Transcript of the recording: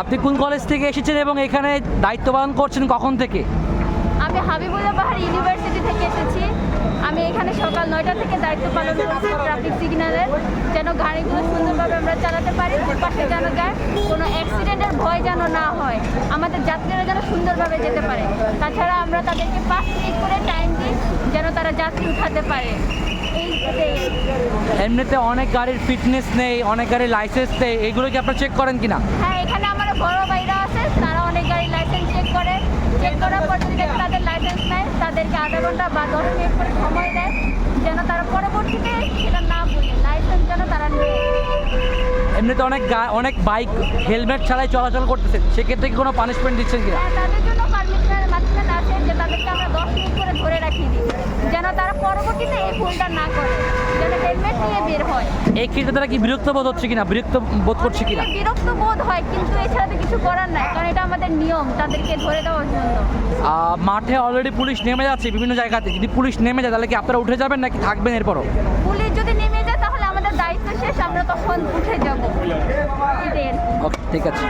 আপনি কোন কলেজ থেকে এসেছেন এবং এখানে দায়িত্ব পালন করছেন কখন থেকে? আমি হাবিবুল্লাহ বাহার ইউনিভার্সিটি থেকে এসেছি। আমি এখানে সকাল নয়টা থেকে দায়িত্ব পালন করছি ট্রাফিক সিগন্যালের যেন গাড়িগুলো সুন্দরভাবে আমরা চালাতে পারি, পাশে যেন যায়, কোনো অ্যাক্সিডেন্টের ভয় যেন না হয়। আমাদের যাত্রীরা যেন সুন্দরভাবে যেতে পারে। তাছাড়া আমরা তাদেরকে পাঁচ মিনিট করে টাইম দিই যেন তারা যাত্রী উঠাতে পারে। এমনিতে অনেক গাড়ির ফিটনেস নেই অনেক গাড়ির লাইসেন্স নেই এগুলো কি আপনারা চেক করেন কিনা? হ্যাঁ এখানে আমার বড় ভাইরা আছে তারা অনেক গাড়ির লাইসেন্স চেক করে। চেক করার পর যদি দেখে তাদের লাইসেন্স নেয় তাদেরকে আধা ঘণ্টা বা দশ মিনিট করে সময় দেয় যেন তারা পরবর্তীতে সেটা না ভুলে লাইসেন্স যেন তারা নেয় এমনিতে অনেক অনেক বাইক হেলমেট ছাড়াই চলাচল করতেছে সেক্ষেত্রে কি কোনো পানিশমেন্ট দিচ্ছেন কিনা? হ্যাঁ তাদের জন্য পারমিশনের মাধ্যমে আছে যে তাদেরকে আমরা দশ মিনিট করে ধরে রাখি দিই যেন তারা পরবর্তীতে এই ভুলটা না করে। বের হয়। এই ক্ষেত্রে তারা কি বিরক্ত বোধ হচ্ছে কিনা? বিরক্ত বোধ করছে কিনা? বিরক্ত বোধ হয় কিন্তু এছাড়া তো কিছু করার নাই কারণ এটা আমাদের নিয়ম তাদেরকে ধরে দেওয়ার জন্য। মাঠে অলরেডি পুলিশ নেমে যাচ্ছে বিভিন্ন জায়গাতে। যদি পুলিশ নেমে যায় তাহলে কি আপনারা উঠে যাবেন নাকি থাকবেন এরপরও? পুলিশ যদি নেমে যায় তাহলে আমাদের দায়িত্ব শেষ আমরা তখন উঠে যাব। ওকে ঠিক আছে।